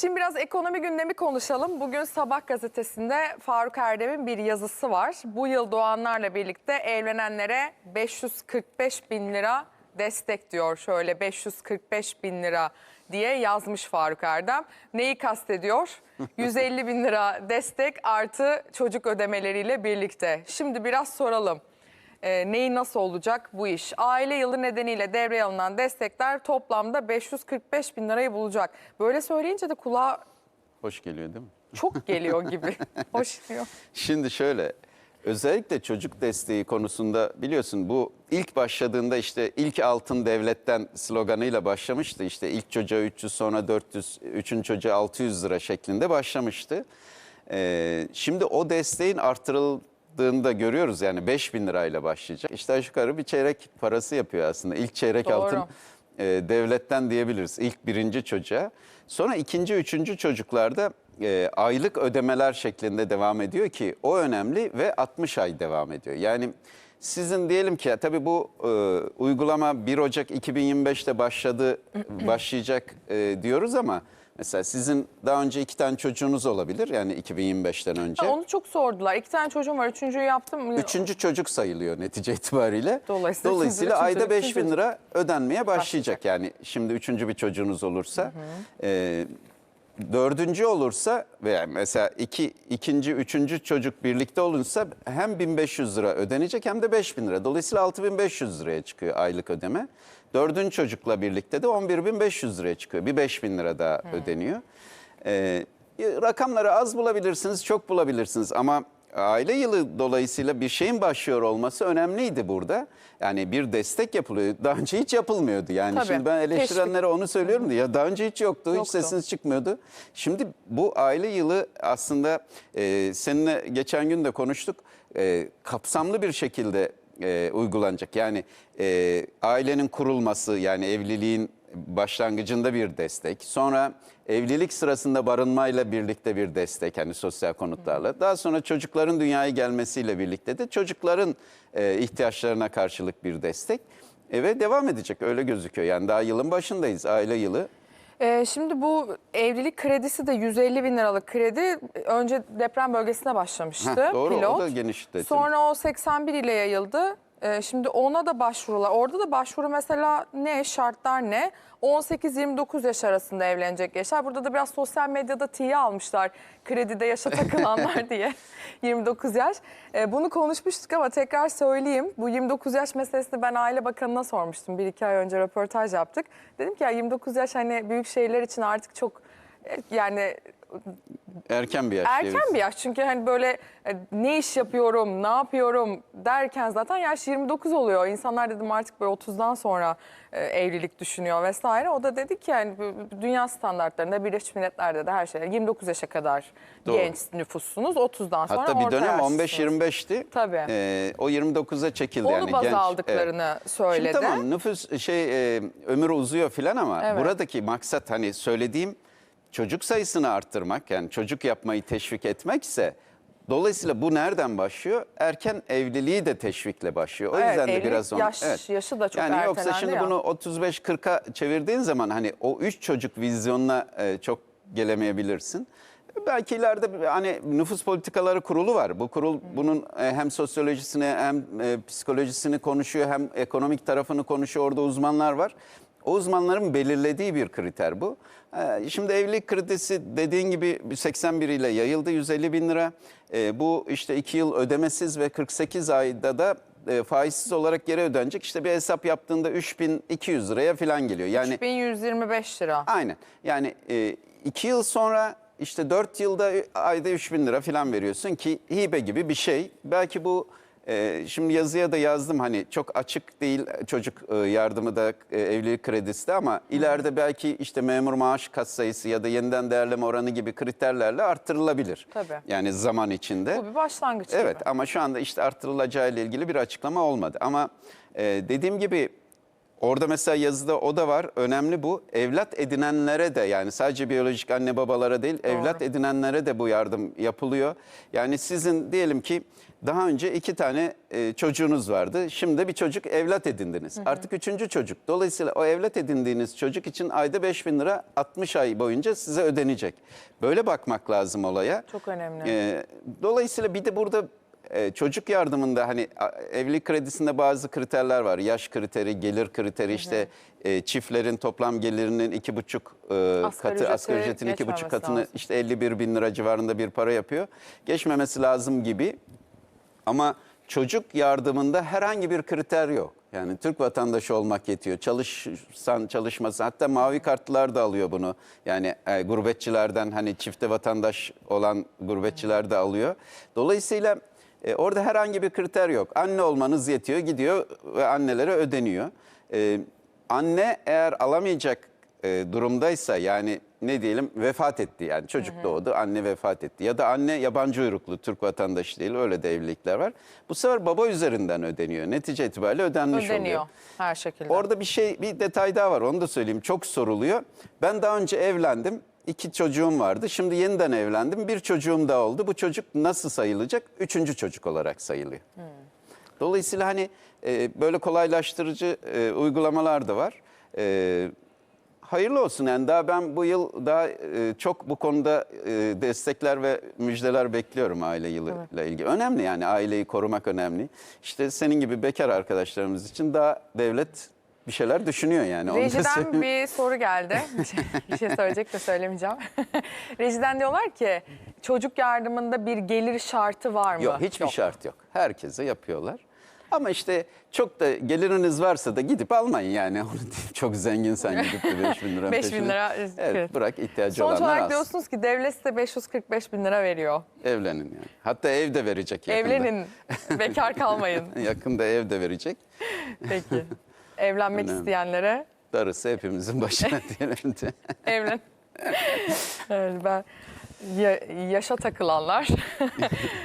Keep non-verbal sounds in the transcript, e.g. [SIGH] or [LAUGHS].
Şimdi biraz ekonomi gündemi konuşalım. Bugün Sabah gazetesinde Faruk Erdem'in bir yazısı var. Bu yıl doğanlarla birlikte evlenenlere 545 bin lira destek diyor. Şöyle 545 bin lira diye yazmış Faruk Erdem. Neyi kastediyor? [LAUGHS] 150 bin lira destek artı çocuk ödemeleriyle birlikte. Şimdi biraz soralım. Ee, neyi nasıl olacak bu iş? Aile yılı nedeniyle devreye alınan destekler toplamda 545 bin lirayı bulacak. Böyle söyleyince de kulağa Hoş geliyor değil mi? çok geliyor gibi. [LAUGHS] Hoş geliyor. Şimdi şöyle özellikle çocuk desteği konusunda biliyorsun bu ilk başladığında işte ilk altın devletten sloganıyla başlamıştı. İşte ilk çocuğa 300 sonra 400, üçüncü çocuğa 600 lira şeklinde başlamıştı. Ee, şimdi o desteğin artırıldığında görüyoruz yani 5000 lirayla başlayacak. İşte yukarı bir çeyrek parası yapıyor aslında. İlk çeyrek Doğru. altın e, devletten diyebiliriz ilk birinci çocuğa. Sonra ikinci, üçüncü çocuklarda e, aylık ödemeler şeklinde devam ediyor ki o önemli ve 60 ay devam ediyor. Yani sizin diyelim ki tabii bu e, uygulama 1 Ocak 2025'te başladı, başlayacak e, diyoruz ama mesela sizin daha önce iki tane çocuğunuz olabilir yani 2025'ten önce. Onu çok sordular. İki tane çocuğum var. Üçüncüyü yaptım. Üçüncü çocuk sayılıyor netice itibariyle. Dolayısıyla Dolayısıyla üçüncü ayda çocuk, 5 üçüncü bin lira ödenmeye başlayacak. Yani şimdi üçüncü bir çocuğunuz olursa. Ee, dördüncü olursa veya mesela iki, ikinci, üçüncü çocuk birlikte olunsa hem 1500 lira ödenecek hem de 5000 lira. Dolayısıyla 6500 liraya çıkıyor aylık ödeme. Dördüncü çocukla birlikte de 11500 liraya çıkıyor. Bir 5000 lira daha ödeniyor. Ee, rakamları az bulabilirsiniz, çok bulabilirsiniz ama aile yılı dolayısıyla bir şeyin başlıyor olması önemliydi burada. Yani bir destek yapılıyor. Daha önce hiç yapılmıyordu. Yani Tabii, şimdi ben eleştirenlere onu söylüyorum da ya daha önce hiç yoktu, hiç Yoktu. sesiniz çıkmıyordu. Şimdi bu aile yılı aslında e, seninle geçen gün de konuştuk. E, kapsamlı bir şekilde e, uygulanacak. Yani e, ailenin kurulması yani evliliğin başlangıcında bir destek. Sonra evlilik sırasında barınmayla birlikte bir destek hani sosyal konutlarla. Daha sonra çocukların dünyaya gelmesiyle birlikte de çocukların e, ihtiyaçlarına karşılık bir destek. E, ve devam edecek öyle gözüküyor. Yani daha yılın başındayız aile yılı. Ee, şimdi bu evlilik kredisi de 150 bin liralık kredi. Önce deprem bölgesine başlamıştı Heh, doğru, o pilot. da genişletildi. Sonra o 81 ile yayıldı. Ee, şimdi ona da başvurular. Orada da başvuru mesela ne? Şartlar ne? 18-29 yaş arasında evlenecek yaşlar. Burada da biraz sosyal medyada tiye almışlar. Kredide yaşa [LAUGHS] takılanlar diye. 29 yaş. Ee, bunu konuşmuştuk ama tekrar söyleyeyim. Bu 29 yaş meselesini ben Aile Bakanı'na sormuştum. Bir iki ay önce röportaj yaptık. Dedim ki ya 29 yaş hani büyük şehirler için artık çok e, yani Erken bir yaş. erken bir yaş. Çünkü hani böyle e, ne iş yapıyorum, ne yapıyorum derken zaten yaş 29 oluyor. İnsanlar dedim artık böyle 30'dan sonra e, evlilik düşünüyor vesaire. O da dedi ki yani dünya standartlarında Birleşmiş Milletler'de de her şey 29 yaşa kadar Doğru. genç nüfussunuz. 30'dan sonra Hatta bir dönem yaşlısınız. 15-25'ti. Tabii. Ee, o 29'a çekildi. Onu yani baz genç. aldıklarını Evet. söyledi. Şimdi tamam nüfus şey e, ömür uzuyor filan ama Evet. buradaki maksat hani söylediğim çocuk sayısını arttırmak yani çocuk yapmayı teşvik etmekse dolayısıyla bu nereden başlıyor? Erken evliliği de teşvikle başlıyor. O Evet, yüzden de biraz onu- yaş- yaşı da çok Yani yoksa şimdi ya. bunu 35-40'a çevirdiğin zaman hani o üç çocuk vizyonuna e, çok gelemeyebilirsin. Belki ileride hani nüfus politikaları kurulu var. Bu kurul bunun e, hem sosyolojisini hem e, psikolojisini konuşuyor hem ekonomik tarafını konuşuyor. Orada uzmanlar var. O uzmanların belirlediği bir kriter bu. E, Şimdi evlilik kredisi dediğin gibi 81 ile yayıldı 150 bin lira. E, Bu işte 2 yıl ödemesiz ve 48 ayda da e, faizsiz olarak geri ödenecek. İşte bir hesap yaptığında 3200 liraya falan geliyor. Yani 3125 lira. Aynen. Yani e, iki yıl sonra işte dört yılda ayda 3 bin lira falan veriyorsun ki hibe gibi bir şey. Belki bu e, şimdi yazıya da yazdım hani çok açık değil çocuk e, yardımı da e, evlilik kredisi de ama ileride belki işte memur maaş katsayısı ya da yeniden değerleme oranı gibi kriterlerle arttırılabilir. Tabii. Yani zaman içinde. Bu bir başlangıç Evet gibi. ama şu anda işte arttırılacağı ile ilgili bir açıklama olmadı. Ama e, dediğim gibi orada mesela yazıda o da var. Önemli bu. Evlat edinenlere de yani sadece biyolojik anne babalara değil evlat edinenlere de bu yardım yapılıyor. Yani sizin diyelim ki daha önce iki tane e, çocuğunuz vardı. Şimdi de bir çocuk evlat edindiniz. Artık üçüncü çocuk. Dolayısıyla o evlat edindiğiniz çocuk için ayda 5 bin lira 60 ay boyunca size ödenecek. Böyle bakmak lazım olaya. Çok önemli. E, dolayısıyla bir de burada e, çocuk yardımında hani evlilik kredisinde bazı kriterler var. Yaş kriteri, gelir kriteri işte e, çiftlerin toplam gelirinin iki buçuk e, Asgari katı, ücreti asgari ücretin iki buçuk geçmemesi katını lazım. işte 51 bin lira civarında bir para yapıyor. Geçmemesi lazım gibi. Ama çocuk yardımında herhangi bir kriter yok. Yani Türk vatandaşı olmak yetiyor. Çalışsan çalışmasan hatta mavi kartlılar da alıyor bunu. Yani e, gurbetçilerden hani çifte vatandaş olan gurbetçiler de alıyor. Dolayısıyla e, orada herhangi bir kriter yok. Anne olmanız yetiyor gidiyor ve annelere ödeniyor. E, anne eğer alamayacak e, durumdaysa yani ne diyelim vefat etti yani çocuk doğdu anne vefat etti ya da anne yabancı uyruklu Türk vatandaşı değil öyle de evlilikler var. Bu sefer baba üzerinden ödeniyor. Netice itibariyle ödenmiş Ödeniyor oluyor. her şekilde. Orada bir şey bir detay daha var onu da söyleyeyim çok soruluyor. Ben daha önce evlendim iki çocuğum vardı şimdi yeniden evlendim bir çocuğum daha oldu bu çocuk nasıl sayılacak? Üçüncü çocuk olarak sayılıyor. Dolayısıyla hani e, böyle kolaylaştırıcı e, uygulamalar da var. E, hayırlı olsun yani daha ben bu yıl daha e, çok bu konuda e, destekler ve müjdeler bekliyorum aile yılıyla ilgili. Önemli yani aileyi korumak önemli. İşte senin gibi bekar arkadaşlarımız için daha devlet bir şeyler düşünüyor yani. Rejiden bir soru geldi. [LAUGHS] Bir şey, bir şey söyleyecek de söylemeyeceğim. [LAUGHS] Rejiden diyorlar ki çocuk yardımında bir gelir şartı var mı? Yok hiçbir şart yok. Herkese yapıyorlar. Ama işte çok da geliriniz varsa da gidip almayın yani. [LAUGHS] Onu diyeyim. Çok zenginsen gidip de 5 bin lira 5 bin lira, Evet, evet. bırak ihtiyacı Sonuç olanlar olarak alsın. diyorsunuz ki devlet size 545 bin lira veriyor. Evlenin yani. Hatta ev de verecek yakında. Evlenin, bekar kalmayın. Yakında ev de verecek. Peki. Evlenmek Önemli. isteyenlere Darısı hepimizin başına [LAUGHS] diyelim de. evlen. [LAUGHS] evet, ben ya- yaşa takılanlar [LAUGHS]